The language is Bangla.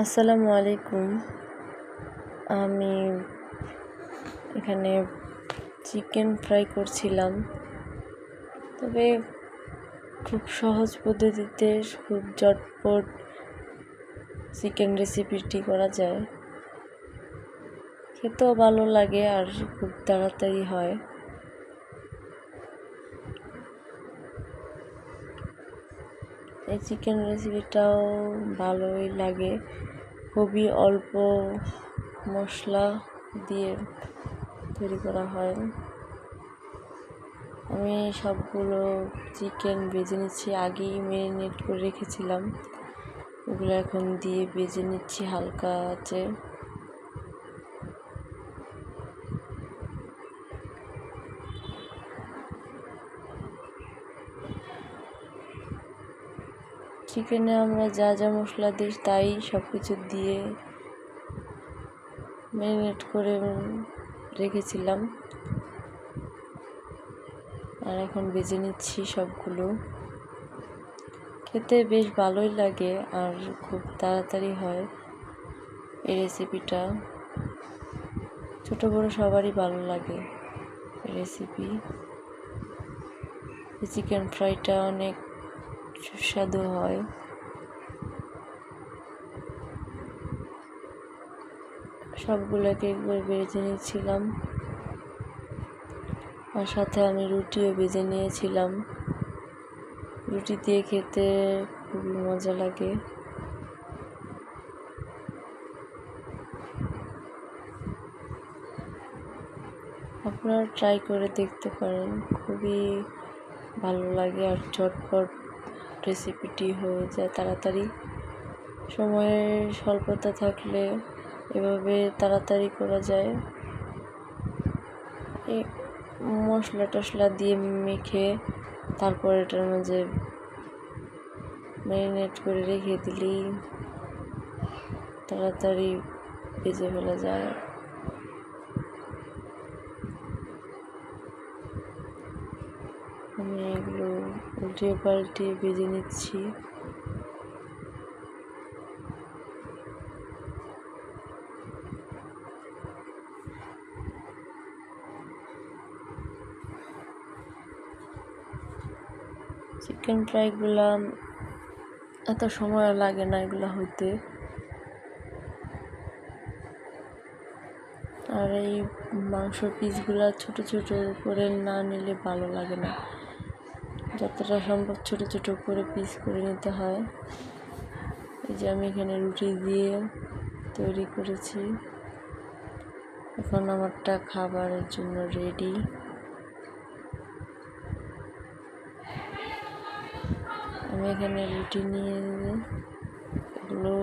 আসসালামু আলাইকুম। আমি এখানে চিকেন ফ্রাই করছিলাম। তবে খুব সহজ পদ্ধতিতে, খুব ঝটপট চিকেন রেসিপিটি করা যায়। খেতেও ভালো লাগে আর খুব তাড়াতাড়ি হয়। এই চিকেন রেসিপিটাও ভালোই লাগে। খুবই অল্প মশলা দিয়ে তৈরি করা হয়। আমি সবগুলো চিকেন ভেজে নিচ্ছি, আগেই ম্যারিনেট করে রেখেছিলাম। ওগুলো এখন দিয়ে ভেজে নিচ্ছি, হালকা আছে। চিকেনে আমরা যা যা মশলা দিই তাই সব কিছু দিয়ে ম্যারিনেট করে রেখেছিলাম। আর এখন বেজে নিচ্ছি সবগুলো। খেতে বেশ ভালোই লাগে আর খুব তাড়াতাড়ি হয় এই রেসিপিটা ছোটো বড়ো সবারই ভালো লাগে রেসিপি চিকেন ফ্রাইটা অনেক সুস্বাদু হয়। সবগুলোকে একবার বেজে নিয়েছিলাম। আর সাথে আমি রুটিও বেজে নিয়েছিলাম। রুটি দিয়ে খেতে খুবই মজা লাগে। আপনারা ট্রাই করে দেখতে পারেন। খুবই ভালো লাগে আর ঝটপট রেসিপিটি হয়ে যায় তাড়াতাড়ি। সময়ের স্বল্পতা থাকলে এভাবে তাড়াতাড়ি করা যায়। মশলা টশলা দিয়ে মেখে তারপর এটার মাঝে ম্যারিনেট করে রেখে দিলেই তাড়াতাড়ি ভেজে ফেলা যায়। আমি এগুলো উল্টিয়ে পাল্টিয়ে ভেজে নিচ্ছি। চিকেন ফ্রাইগুলো এত সময় লাগে না এগুলো হইতে। আর এই মাংস পিসগুলো ছোট ছোট করে না নিলে ভালো লাগে না। যতটা সম্ভব ছোট ছোট করে পিস করে নিতে হয়। এই যে আমি এখানে রুটি দিয়ে তৈরি করেছি। এখন আমারটা খাবারের জন্য রেডি আমি এখানে রুটি নিয়ে এগুলো